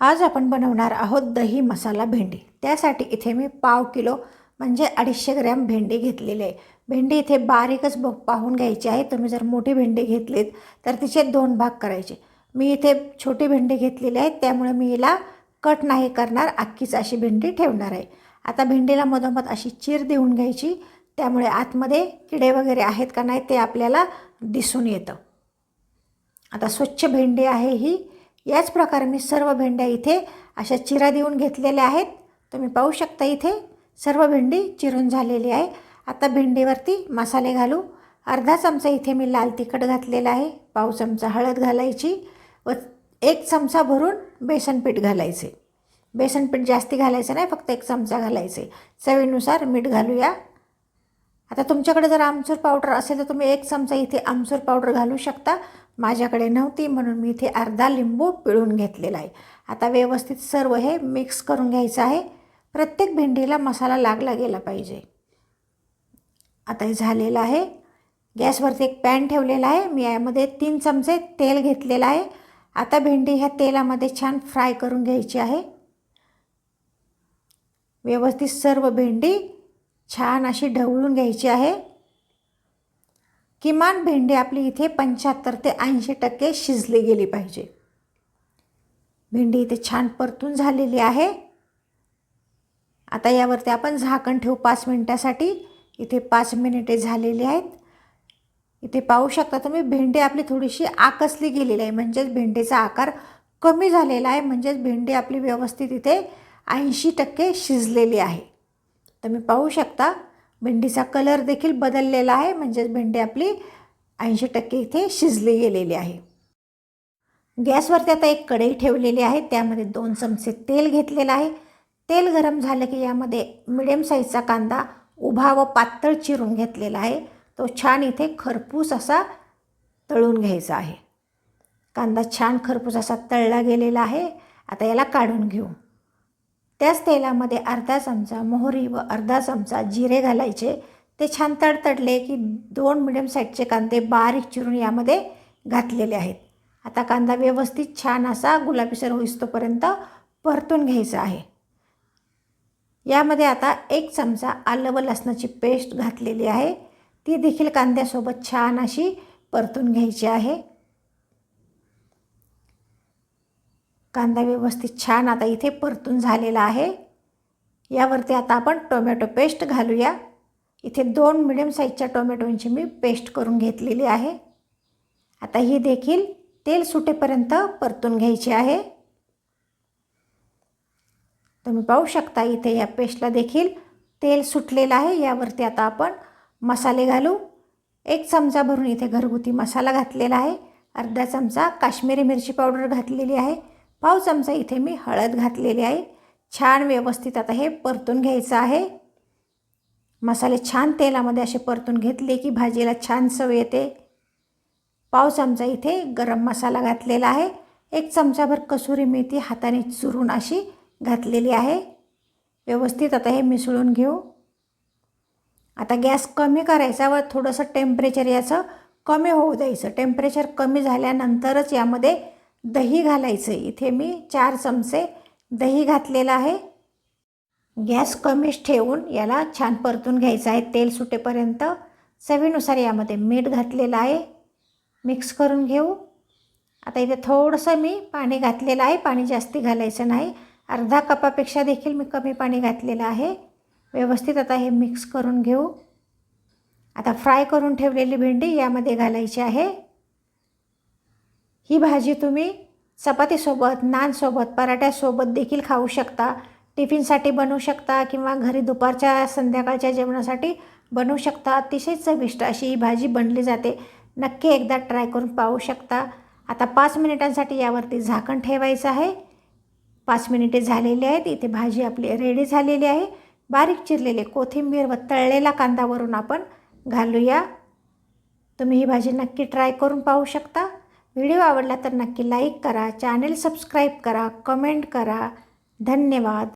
आज आपण बनवणार आहोत दही मसाला भेंडी. त्यासाठी इथे मी पाव किलो म्हणजे अडीचशे ग्रॅम भेंडी घेतलेली आहे. भेंडी इथे बारीकच ब पाहून घ्यायची आहे. तुम्ही जर मोठी भेंडी घेतलीत तर तिचे दोन भाग करायचे. मी इथे छोटी भेंडी घेतलेली आहे. त्यामुळे मी हिला कट नाही करणार. अख्खीच अशी भेंडी ठेवणार आहे. आता भेंडीला मधोमध अशी चीर देऊन घ्यायची. त्यामुळे आतमध्ये किडे वगैरे आहेत का नाही ते आपल्याला दिसून येतं. आता स्वच्छ भेंडी आहे ही. याच प्रकारे मी सर्व भेंड्या इथे अशा चिरा देऊन घेतलेल्या आहेत. तुम्ही पाहू शकता इथे सर्व भेंडी चिरून झालेली आहे. आता भेंडीवरती मसाले घालू. अर्धा चमचा इथे मी लाल तिखट घातलेला आहे. पाव चमचा हळद घालायची व एक चमचा भरून बेसनपीठ घालायचे. बेसनपीठ जास्ती घालायचं नाही फक्त एक चमचा घालायचे. चवीनुसार मीठ घालूया. आता तुमच्याकडे जर आमचूर पावडर असेल तर तुम्ही एक चमचा इथे आमचूर पावडर घालू शकता. माझ्याकडे नव्हती म्हणून मी इथे अर्धा लिंबू पिळून घेतलेला आहे. आता व्यवस्थित सर्व हे मिक्स करून घ्यायचं आहे. प्रत्येक भेंडीला मसाला लागला गेला पाहिजे. आता हे झालेलं आहे. गॅसवरती एक पॅन ठेवलेला आहे. मी यामध्ये तीन चमचे तेल घेतलेलं आहे. आता भेंडी ह्या तेलामध्ये छान फ्राय करून घ्यायची आहे. व्यवस्थित सर्व भेंडी छान अशी ढवळून घ्यायची आहे. किमान भेंडी आपली इथे पंच्याहत्तर ते ऐंशी टक्के शिजली गेली पाहिजे. भेंडी इथे छान परतून झालेली आहे. आता यावरती आपण झाकण ठेवू पाच मिनटासाठी. इथे पाच मिनिटे झालेली आहेत. इथे पाहू शकता तुम्ही भेंडी आपली थोडीशी आकसली गेलेली आहे. म्हणजेच भेंडीचा आकार कमी झालेला आहे. म्हणजेच भेंडी आपली व्यवस्थित इथे ऐंशी टक्के शिजलेली आहे. तुम्ही पाहू शकता भेंडीचा कलर देखील बदललेला आहे. म्हणजेच भेंडी आपली ऐंशी टक्के इथे शिजली गेलेली आहे. गॅसवरती आता एक कढई ठेवलेली आहे. त्यामध्ये दोन चमचे तेल घेतलेलं आहे. तेल गरम झालं की यामध्ये मिडियम साईजचा कांदा उभा व पातळ चिरून घेतलेला आहे. तो छान इथे खरपूस असा तळून घ्यायचा आहे. कांदा छान खरपूस असा तळला गेलेला आहे. आता याला काढून घेऊ. त्याच तेलामध्ये अर्धा चमचा मोहरी व अर्धा चमचा जिरे घालायचे. ते छान तडतडले की दोन मिडियम साईजचे कांदे बारीक चिरून यामध्ये घातलेले आहेत. आता कांदा व्यवस्थित छान असा गुलाबीसर होईस्तोपर्यंत परतून घ्यायचा आहे. यामध्ये आता एक चमचा आलं व लसणाची पेस्ट घातलेली आहे. ती देखील कांद्यासोबत छान अशी परतून घ्यायची आहे. कांदा व्यवस्थित छान आता इथे परतून झालेला आहे. यावरती आता आपण टोमॅटो पेस्ट घालूया. इथे दोन मिडियम साईजच्या टोमॅटोंची मी पेस्ट करून घेतलेली आहे. आता ही देखील तेल सुटेपर्यंत परतून घ्यायची आहे. तुम्ही पाहू शकता इथे या पेस्टला देखील तेल सुटलेलं आहे. यावरती आता आपण मसाले घालू. एक चमचा भरून इथे घरगुती मसाला घातलेला आहे. अर्धा चमचा काश्मीरी मिरची पावडर घातलेली आहे. पाव चमचा इथे मी हळद घातलेली आहे. छान व्यवस्थित आता हे परतून घ्यायचं आहे. मसाले छान तेलामध्ये असे परतून घेतले की भाजीला छान चव येते. पाव चमचा इथे गरम मसाला घातलेला आहे. एक चमचाभर कसुरी मेथी हाताने चुरून अशी घातलेली आहे. व्यवस्थित आता हे मिसळून घेऊ. आता गॅस कमी करायचा व थोडंसं टेम्परेचर याचं कमी होऊ द्यायचं. टेम्परेचर कमी झाल्यानंतरच यामध्ये दही घालायचं इथे मी चार चमचे दही घातलेलं आहे. गॅस कमीच ठेवून याला छान परतून घ्यायचं आहे. तेल सुटेपर्यंत चवीनुसार यामध्ये मीठ घातलेलं आहे. मिक्स करून घेऊ. आता इथे थोडंसं मी पाणी घातलेलं आहे. पाणी जास्ती घालायचं नाही. अर्धा कपापेक्षा देखील मी कमी पाणी घातलेलं आहे. व्यवस्थित आता हे मिक्स करून घेऊ. आता फ्राय करून ठेवलेली भेंडी यामध्ये घालायची आहे. ही भाजी तुम्ही चपातीसोबत नानसोबत पराठ्यासोबत देखील खाऊ शकता. टिफिनसाठी बनवू शकता किंवा घरी दुपारच्या संध्याकाळच्या जेवणासाठी बनवू शकता. अतिशय चविष्ट अशी ही भाजी बनली जाते. नक्की एकदा ट्राय करून पाहू शकता. आता पाच मिनिटांसाठी यावरती झाकण ठेवायचं आहे. पाच मिनिटे झालेली आहेत. इथे भाजी आपली रेडी झालेली आहे. बारीक चिरलेले कोथिंबीर व तळलेला कांदावरून आपण घालूया. तुम्ही ही भाजी नक्की ट्राय करून पाहू शकता. व्हिडिओ आवडला तर नक्की लाईक करा चॅनेल सबस्क्राईब करा कमेंट करा. धन्यवाद.